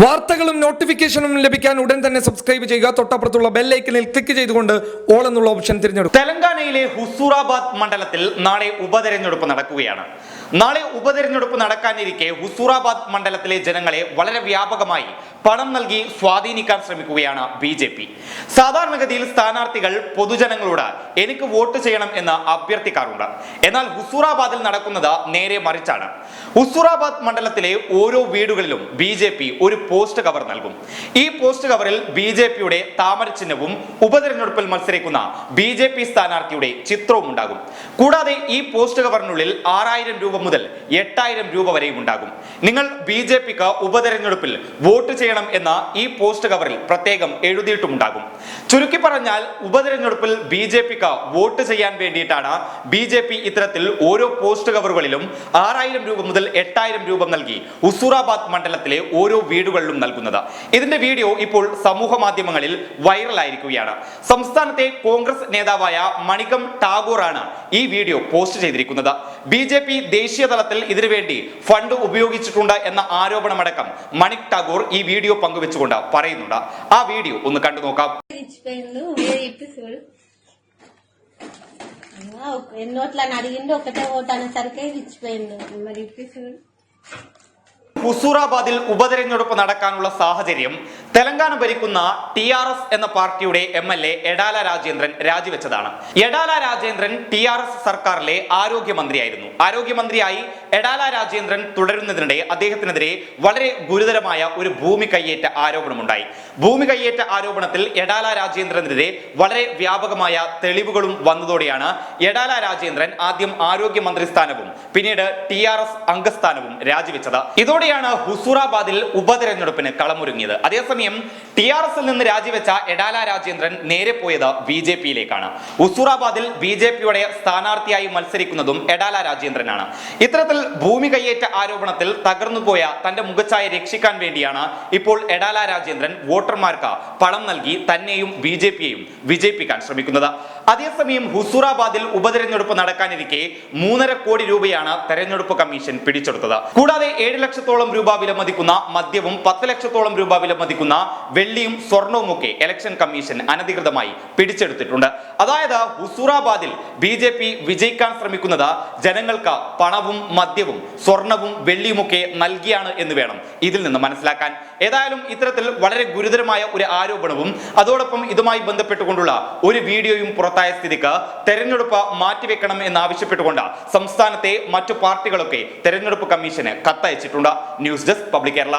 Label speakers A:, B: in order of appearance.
A: വാർത്തകളും നോട്ടിഫിക്കേഷനും ലഭിക്കാൻ ഉടൻ തന്നെ സബ്സ്ക്രൈബ് ചെയ്യുക. തൊട്ടപ്പുറത്തുള്ള ബെല്ലൈക്കനിൽ ക്ലിക്ക് ചെയ്തുകൊണ്ട് ഓൾ എന്നുള്ള ഓപ്ഷൻ തിരഞ്ഞെടുക്കും
B: തെലങ്കാനയിലെ ഹുസൂറാബാദ് മണ്ഡലത്തിൽ നാളെ ഉപതെരഞ്ഞെടുപ്പ് നടക്കുകയാണ്. നാളെ ഉപതെരഞ്ഞെടുപ്പ് നടക്കാനിരിക്കെ ഹുസൂറാബാദ് മണ്ഡലത്തിലെ ജനങ്ങളെ വളരെ വ്യാപകമായി പണം നൽകി സ്വാധീനിക്കാൻ ശ്രമിക്കുകയാണ് ബി ജെ പി. സാധാരണഗതിയിൽ സ്ഥാനാർത്ഥികൾ പൊതുജനങ്ങളോട് എനിക്ക് വോട്ട് ചെയ്യണം എന്ന് അഭ്യർത്ഥിക്കാറുണ്ട്. എന്നാൽ ഹുസൂറാബാദിൽ നടക്കുന്നത് നേരെ മറിച്ചാണ്. ഹുസൂറാബാദ് മണ്ഡലത്തിലെ ഓരോ വീടുകളിലും ബി ജെ പി ഒരു പോസ്റ്റ് കവർ നൽകും. ഈ പോസ്റ്റ് കവറിൽ ബി ജെ പിയുടെ താമര ചിഹ്നവും ഉപതെരഞ്ഞെടുപ്പിൽ മത്സരിക്കുന്ന ബി ജെ പി സ്ഥാനാർത്ഥിയുടെ ചിത്രവും ഉണ്ടാകും. കൂടാതെ ഈ പോസ്റ്റ് കവറിനുള്ളിൽ ആറായിരം രൂപ മുതൽ എട്ടായിരം രൂപ വരെയും ഉണ്ടാകും. നിങ്ങൾ ബി ജെ പിക്ക് ഉപതെരഞ്ഞെടുപ്പിൽ വോട്ട് ചെയ്യണം എന്ന ഈ പോസ്റ്റ് കവറിൽ പ്രത്യേകം എഴുതിയിട്ടുമുണ്ടാകും. ചുരുക്കി പറഞ്ഞാൽ ഉപതെരഞ്ഞെടുപ്പിൽ ബി ജെ പിക്ക് വോട്ട് ചെയ്യാൻ വേണ്ടിയിട്ടാണ് ബി ജെ പി ഇത്തരത്തിൽ ഓരോ പോസ്റ്റ് കവറുകളിലും ആറായിരം രൂപ മുതൽ എട്ടായിരം രൂപ നൽകി ഉസൂറാബാദ് മണ്ഡലത്തിലെ ഓരോ വീടുകളിലും നൽകുന്നത്. ഇതിന്റെ വീഡിയോ ഇപ്പോൾ സമൂഹ മാധ്യമങ്ങളിൽ വൈറലായിരിക്കുകയാണ്. സംസ്ഥാനത്തെ കോൺഗ്രസ് നേതാവായ മണികം ടാഗോറാണ് ഈ വീഡിയോ പോസ്റ്റ് ചെയ്തിരിക്കുന്നത്. ബി ജെ പി ദേശീയ തലത്തിൽ ഇതിനുവേണ്ടി ഫണ്ട് ഉപയോഗിച്ചിട്ടുണ്ട് എന്ന ആരോപണമടക്കം മണിക് ടാഗോർ ഈ വീഡിയോ പങ്കുവെച്ചുകൊണ്ട് പറയുന്നുണ്ട് ആ വീഡിയോ ഒന്ന് കണ്ടു നോക്കാം
C: ఇచ్చిపోయిండు వేరే ఇప్పిస్తాడు ఎన్నోట్లని అడిగిండు ఒకటే ఓటు అనేసరికి ఇచ్చిపోయిండు మరి ఇప్పిస్తాడు
B: ഹുസൂറാബാദിൽ ഉപതെരഞ്ഞെടുപ്പ് നടക്കാനുള്ള സാഹചര്യം തെലങ്കാന ഭരിക്കുന്ന ടി ആർ എസ് എന്ന പാർട്ടിയുടെ M L A Etela Rajendran രാജിവെച്ചതാണ്. Etela Rajendran T R S സർക്കാരിലെ ആരോഗ്യമന്ത്രിയായിരുന്നു. ആരോഗ്യമന്ത്രിയായി എടാല രാജേന്ദ്രൻ തുടരുന്നതിനിടെ അദ്ദേഹത്തിനെതിരെ വളരെ ഗുരുതരമായ ഒരു ഭൂമി കയ്യേറ്റ ആരോപണമുണ്ടായി. ഭൂമി കയ്യേറ്റ ആരോപണത്തിൽ എടാല രാജേന്ദ്രനെതിരെ വളരെ വ്യാപകമായ തെളിവുകളും വന്നതോടെയാണ് എടാല രാജേന്ദ്രൻ ആദ്യം ആരോഗ്യമന്ത്രി സ്ഥാനവും പിന്നീട് ടി ആർ എസ് അംഗസ്ഥാനവും രാജിവെച്ചത്. ഇതോടെയാണ് ഹുസൂറാബാദിൽ ഉപതെരഞ്ഞെടുപ്പിന് കളമൊരുങ്ങിയത്. അതേസമയം ടി ആർ എസിൽ നിന്ന് രാജിവെച്ച എടാല രാജേന്ദ്രൻ നേരെ പോയത് ബി ജെ പിയിലേക്കാണ്. ഹുസൂറാബാദിൽ ബി ജെ പിയുടെ സ്ഥാനാർത്ഥിയായി മത്സരിക്കുന്നതും എടാല രാജേന്ദ്രനാണ്. ഇത്തരത്തിൽ ഭൂമി കയ്യേറ്റ ആരോപണത്തിൽ തകർന്നുപോയ തന്റെ മുഖച്ഛായ രക്ഷിക്കാൻ വേണ്ടിയാണ് ഇപ്പോൾ എടാല രാജേന്ദ്രൻ വോട്ടർമാർക്ക് പണം നൽകി തന്നെയും ബി ജെ പിയെയും വിജയിപ്പിക്കാൻ ശ്രമിക്കുന്നത്. അതേസമയം ഹുസൂറാബാദിൽ ഉപതെരഞ്ഞെടുപ്പ് നടക്കാനിരിക്കെ മൂന്നര കോടി രൂപയാണ് തെരഞ്ഞെടുപ്പ് കമ്മീഷൻ പിടിച്ചെടുത്തത്. കൂടാതെ ഏഴ് ലക്ഷത്തോളം രൂപ വിലമതിക്കുന്ന മദ്യവും പത്ത് ലക്ഷത്തോളം രൂപ വിലമതിക്കുന്ന വെള്ളിയും സ്വർണവും ഒക്കെ ഇലക്ഷൻ കമ്മീഷൻ അനധികൃതമായി പിടിച്ചെടുത്തിട്ടുണ്ട്. അതായത് ഹുസൂറാബാദിൽ ബി ജെ പി വിജയിക്കാൻ ശ്രമിക്കുന്നത് ജനങ്ങൾക്ക് പണവും മദ്യവും സ്വർണവും വെള്ളിയുമൊക്കെ നൽകിയാണ് എന്ന് വേണം ഇതിൽ നിന്ന് മനസ്സിലാക്കാൻ. ഏതായാലും ഇത്തരത്തിൽ വളരെ ഗുരുതരമായ ഒരു ആരോപണവും അതോടൊപ്പം ഇതുമായി ബന്ധപ്പെട്ടുകൊണ്ടുള്ള ഒരു വീഡിയോയും പുറത്തായ സ്ഥിതിക്ക് തെരഞ്ഞെടുപ്പ് മാറ്റിവെക്കണം എന്നാവശ്യപ്പെട്ടുകൊണ്ട് സംസ്ഥാനത്തെ മറ്റു പാർട്ടികളൊക്കെ തെരഞ്ഞെടുപ്പ് കമ്മീഷന് കത്തയച്ചിട്ടുണ്ട്. News desk public Kerala.